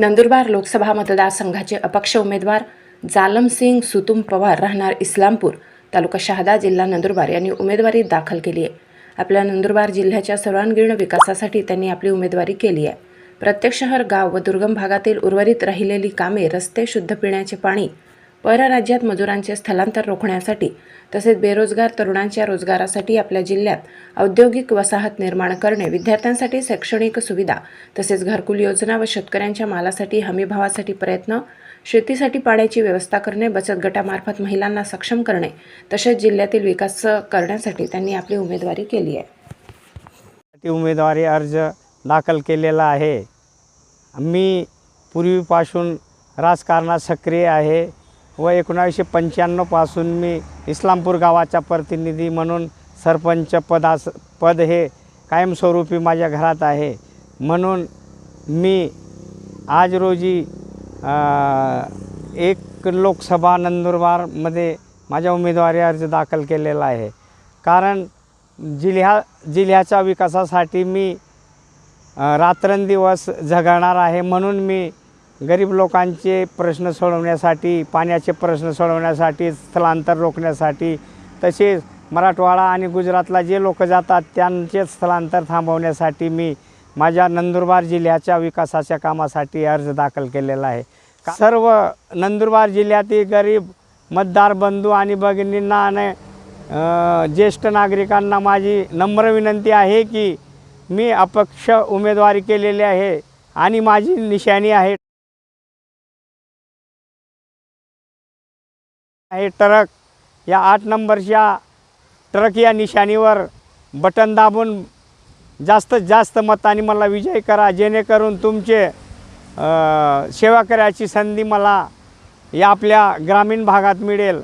नंदुरबार लोकसभा मतदारसंघाचे अपक्ष उमेदवार जालमसिंग सुतुम पवार राहणार इस्लामपूर तालुका शहादा जिल्हा नंदुरबार यांनी उमेदवारी दाखल केली आहे. आपल्या नंदुरबार जिल्ह्याच्या सर्वांगीण विकासासाठी त्यांनी आपली उमेदवारी केली आहे. प्रत्येक शहर गाव व दुर्गम भागातील उर्वरित राहिलेली कामे रस्ते शुद्ध पिण्याचे पाणी परराज्यात मजुरांचे स्थलांतर रोखण्यासाठी तसेच बेरोजगार तरुणांच्या रोजगारासाठी आपल्या जिल्ह्यात औद्योगिक वसाहत निर्माण करणे विद्यार्थ्यांसाठी शैक्षणिक सुविधा तसेच घरकुल योजना व शेतकऱ्यांच्या मालासाठी हमीभावासाठी प्रयत्न शेतीसाठी पाण्याची व्यवस्था करणे बचत गटामार्फत महिलांना सक्षम करणे तसेच जिल्ह्यातील विकास करण्यासाठी त्यांनी आपली उमेदवारी केली आहे. उमेदवारी अर्ज दाखल केलेला आहे. मी पूर्वीपासून राजकारणात सक्रिय आहे. व एकोणावीसशे पंच्याण्णवपासून मी इस्लामपूर गावाचा प्रतिनिधी म्हणून सरपंच पदास पद हे कायमस्वरूपी माझ्या घरात आहे. म्हणून मी आज रोजी एक लोकसभा नंदुरबारमध्ये माझ्या उमेदवारी अर्ज दाखल केलेला आहे. कारण जिल्ह्या जिल्ह्याच्या विकासासाठी मी रात्रंदिवस झगडणार आहे म्हणून मी गरीब लोकांचे प्रश्न सोडवण्यासाठी पाण्याचे प्रश्न सोडवण्यासाठी स्थलांतर रोखण्यासाठी तसेच मराठवाडा आणि गुजरातला जे लोक जातात त्यांचे स्थलांतर थांबवण्यासाठी मी माझ्या नंदुरबार जिल्ह्याच्या विकासाच्या कामासाठी अर्ज दाखल केलेला आहे. का- सर्व नंदुरबार जिल्ह्यातील गरीब मतदार बंधू आणि भगिनींना आणि ज्येष्ठ नागरिकांना माझी नम्र विनंती आहे की मी अपक्ष उमेदवारी केलेली आहे आणि माझी निशाणी आहे. आहे. ट्रक या आठ नंबरच्या ट्रक या निशाणीवर बटन दाबून जास्तीत जास्त मताने मला विजय करा. जेणेकरून तुमचे सेवा करायची संधी मला या आपल्या ग्रामीण भागात मिळेल.